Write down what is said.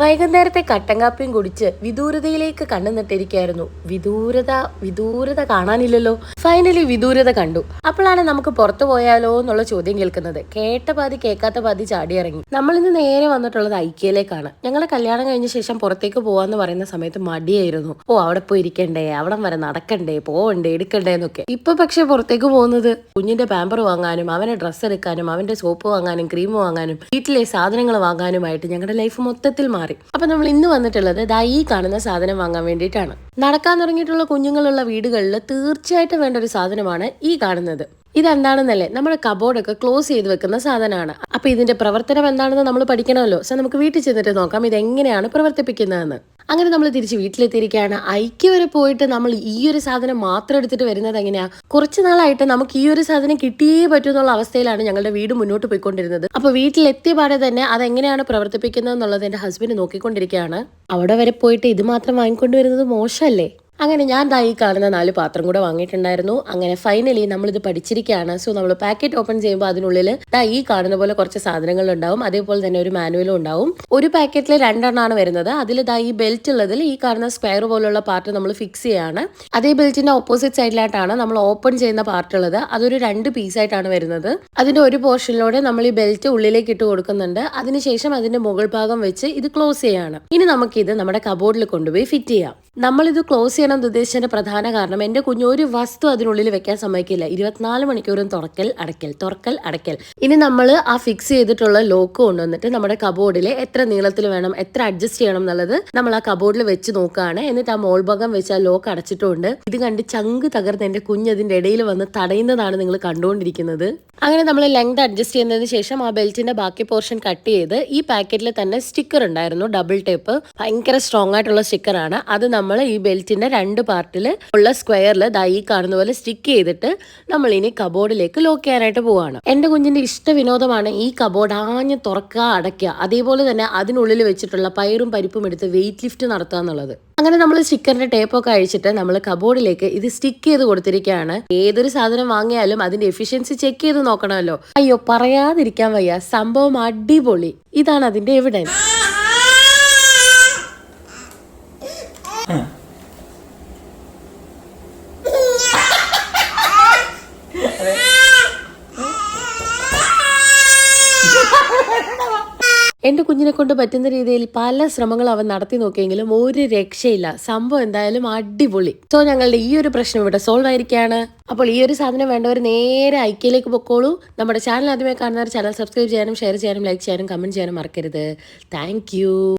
വൈകുന്നേരത്തെ കട്ടൻകാപ്പിയും കുടിച്ച് വിദൂരതയിലേക്ക് കണ്ണു നട്ടിരിക്കായിരുന്നു വിദൂരത വിദൂരത കാണാനില്ലല്ലോ. ഫൈനലി വിദൂരത കണ്ടു. അപ്പോഴാണ് നമുക്ക് പുറത്തു പോയാലോ എന്നുള്ള ചോദ്യം കേൾക്കുന്നത്. കേട്ട പാതി കേൾക്കാത്ത പാതി ചാടി ഇറങ്ങി നമ്മൾ ഇന്ന് നേരെ വന്നിട്ടുള്ളത് ഐക്യയിലേക്കാണ്. ഞങ്ങളുടെ കല്യാണം കഴിഞ്ഞ ശേഷം പുറത്തേക്ക് പോവാന്ന് പറയുന്ന സമയത്ത് മടിയായിരുന്നു. ഓ അവിടെ പോയി ഇരിക്കണ്ടേ അവിടെ വരെ നടക്കണ്ടേ പോവണ്ടേ എടുക്കണ്ടേ എന്നൊക്കെ. ഇപ്പൊ പക്ഷെ പുറത്തേക്ക് പോകുന്നത് കുഞ്ഞിന്റെ പാമ്പർ വാങ്ങാനും അവന്റെ ഡ്രസ്സ് എടുക്കാനും അവന്റെ സോപ്പ് വാങ്ങാനും ക്രീം വാങ്ങാനും വീട്ടിലെ സാധനങ്ങൾ വാങ്ങാനുമായിട്ട് ഞങ്ങളുടെ ലൈഫ് മൊത്തത്തിൽ മാറി. അപ്പൊ നമ്മൾ ഇന്ന് വന്നിട്ടുള്ളത് ദാ ഈ കാണുന്ന സാധനം വാങ്ങാൻ വേണ്ടിയിട്ടാണ്. നടക്കാൻ തുടങ്ങിയിട്ടുള്ള കുഞ്ഞുങ്ങളുള്ള വീടുകളിൽ തീർച്ചയായിട്ടും വേണ്ട ഒരു സാധനമാണ് ഈ കാണുന്നത്. ഇതെന്താണെന്നല്ലേ നമ്മുടെ കബോർഡൊക്കെ ക്ലോസ് ചെയ്ത് വെക്കുന്ന സാധനമാണ്. അപ്പൊ ഇതിന്റെ പ്രവർത്തനം എന്താണെന്ന് നമ്മൾ പഠിക്കണമല്ലോ. സോ നമുക്ക് വീട്ടിൽ ചെന്നിട്ട് നോക്കാം ഇത് എങ്ങനെയാണ് പ്രവർത്തിപ്പിക്കുന്നതെന്ന്. അങ്ങനെ നമ്മൾ തിരിച്ച് വീട്ടിലെത്തിയിരിക്കുകയാണ്. ഐക്യ വരെ പോയിട്ട് നമ്മൾ ഈ ഒരു സാധനം മാത്രം എടുത്തിട്ട് വരുന്നത് എങ്ങനെയാ? കുറച്ച് നാളായിട്ട് നമുക്ക് ഈ ഒരു സാധനം കിട്ടിയേ പറ്റൂ എന്നുള്ള അവസ്ഥയിലാണ് ഞങ്ങളുടെ വീട് മുന്നോട്ട് പോയിക്കൊണ്ടിരുന്നത്. അപ്പൊ വീട്ടിലെത്തിയ പാടെ തന്നെ അതെങ്ങനെയാണ് പ്രവർത്തിപ്പിക്കുന്നത് എന്നുള്ളത് എന്റെ ഹസ്ബൻഡ് നോക്കിക്കൊണ്ടിരിക്കുകയാണ്. അവിടെ വരെ പോയിട്ട് ഇത് മാത്രം വാങ്ങിക്കൊണ്ടുവരുന്നത് മോശമല്ലേ? അങ്ങനെ ഞാൻ ദാ ഈ കാണുന്ന നാല് പാത്രം കൂടെ വാങ്ങിയിട്ടുണ്ടായിരുന്നു. അങ്ങനെ ഫൈനലി നമ്മളിത് പഠിച്ചിരിക്കുകയാണ്. സോ നമ്മൾ പാക്കറ്റ് ഓപ്പൺ ചെയ്യുമ്പോൾ അതിനുള്ളിൽ ദാ ഈ കാണുന്ന പോലെ കുറച്ച് സാധനങ്ങൾ ഉണ്ടാവും. അതേപോലെ തന്നെ ഒരു മാനുവലും ഉണ്ടാവും. ഒരു പാക്കറ്റിൽ രണ്ടെണ്ണമാണ് വരുന്നത്. അതിൽ ദാ ഈ ബെൽറ്റ് ഉള്ളതിൽ ഈ കാണുന്ന സ്ക്വയർ പോലുള്ള പാർട്ട് നമ്മൾ ഫിക്സ് ചെയ്യാണ്. അതേ ബെൽറ്റിന്റെ ഓപ്പോസിറ്റ് സൈഡിലായിട്ടാണ് നമ്മൾ ഓപ്പൺ ചെയ്യുന്ന പാർട്ട് ഉള്ളത്. അതൊരു രണ്ട് പീസ് ആയിട്ടാണ് വരുന്നത്. അതിന്റെ ഒരു പോർഷനിലൂടെ നമ്മൾ ഈ ബെൽറ്റ് ഉള്ളിലേക്ക് ഇട്ട് കൊടുക്കുന്നുണ്ട്. അതിനുശേഷം അതിന്റെ മുകൾ ഭാഗം വെച്ച് ഇത് ക്ലോസ് ചെയ്യാണ്. ഇനി നമുക്കിത് നമ്മുടെ കബോർഡിൽ കൊണ്ടുപോയി ഫിറ്റ് ചെയ്യാം. നമ്മളിത് ക്ലോസ് ചെയ്യണം എന്ന് ഉദ്ദേശിച്ചതിന്റെ പ്രധാന കാരണം എന്റെ കുഞ്ഞു ഒരു വസ്തു അതിനുള്ളിൽ വെക്കാൻ സമ്മതിക്കില്ല. ഇരുപത്തിനാല് മണിക്കൂറും തുറക്കൽ അടയ്ക്കൽ തുറക്കൽ അടയ്ക്കൽ. ഇനി നമ്മൾ ആ ഫിക്സ് ചെയ്തിട്ടുള്ള ലോക്ക് കൊണ്ടുവന്നിട്ട് നമ്മുടെ കബോർഡിലെ എത്ര നീളത്തിൽ വേണം എത്ര അഡ്ജസ്റ്റ് ചെയ്യണം എന്നുള്ളത് നമ്മൾ ആ കബോർഡിൽ വെച്ച് നോക്കുകയാണ്. എന്നിട്ട് ആ മോൾഭാഗം വെച്ച് ആ ലോക്ക് അടച്ചിട്ടുണ്ട്. ഇത് കണ്ട് ചങ്ക് തകർന്ന് എന്റെ കുഞ്ഞ് അതിന്റെ ഇടയിൽ വന്ന് തടയുന്നതാണ് നിങ്ങൾ കണ്ടുകൊണ്ടിരിക്കുന്നത്. അങ്ങനെ നമ്മൾ ലെങ്ത് അഡ്ജസ്റ്റ് ചെയ്യുന്നതിന് ശേഷം ആ ബെൽറ്റിന്റെ ബാക്കി പോർഷൻ കട്ട് ചെയ്ത് ഈ പാക്കറ്റിൽ തന്നെ സ്റ്റിക്കർ ഉണ്ടായിരുന്നു. ഡബിൾ ടേപ്പ് ഭയങ്കര സ്ട്രോങ് ആയിട്ടുള്ള സ്റ്റിക്കറാണ് അത് നമ്മൾ ഈ ബെൽറ്റിന്റെ രണ്ട് പാർട്ടിൽ ഉള്ള സ്ക്വയറിൽ ദാ ഈ കാണുന്ന പോലെ സ്റ്റിക്ക് ചെയ്തിട്ട് നമ്മൾ ഇനി കബോർഡിലേക്ക് ലോക്ക് ചെയ്യാനായിട്ട് പോവാണ്. എന്റെ കുഞ്ഞിന്റെ ഇഷ്ട വിനോദമാണ് ഈ കബോർഡ് ആഞ്ഞ് തുറക്കുക അടയ്ക്കുക. അതേപോലെ തന്നെ അതിനുള്ളിൽ വെച്ചിട്ടുള്ള പയറും പരിപ്പും എടുത്ത് വെയിറ്റ് ലിഫ്റ്റ് നടത്തുക എന്നുള്ളത്. അങ്ങനെ നമ്മൾ സ്റ്റിക്കറിന്റെ ടേപ്പൊക്കെ അഴിച്ചിട്ട് നമ്മൾ കബോർഡിലേക്ക് ഇത് സ്റ്റിക്ക് ചെയ്ത് കൊടുത്തിരിക്കുകയാണ്. ഏതൊരു സാധനം വാങ്ങിയാലും അതിന്റെ എഫിഷ്യൻസി ചെക്ക് ചെയ്ത് നോക്കണമല്ലോ. അയ്യോ പറയാതിരിക്കാൻ വയ്യ. സംഭവം അടിപൊളി. ഇതാണ് അതിന്റെ എവിഡൻസ്. എന്റെ കുഞ്ഞിനെ കൊണ്ട് പറ്റുന്ന രീതിയിൽ പല ശ്രമങ്ങൾ അവൻ നടത്തി നോക്കിയെങ്കിലും ഒരു രക്ഷയില്ല. സംഭവം എന്തായാലും അടിപൊളി. സോ ഞങ്ങളുടെ ഈ ഒരു പ്രശ്നം ഇവിടെ സോൾവ് ആയിരിക്കുകയാണ്. അപ്പോൾ ഈ ഒരു സാധനം വേണ്ടവർ നേരെ ഐക്യയിലേക്ക് പൊക്കോളൂ. നമ്മുടെ ചാനൽ ആദ്യമായി കാണുന്നവർ ചാനൽ സബ്സ്ക്രൈബ് ചെയ്യാനും ഷെയർ ചെയ്യാനും ലൈക്ക് ചെയ്യാനും കമന്റ് ചെയ്യാനും മറക്കരുത്. താങ്ക്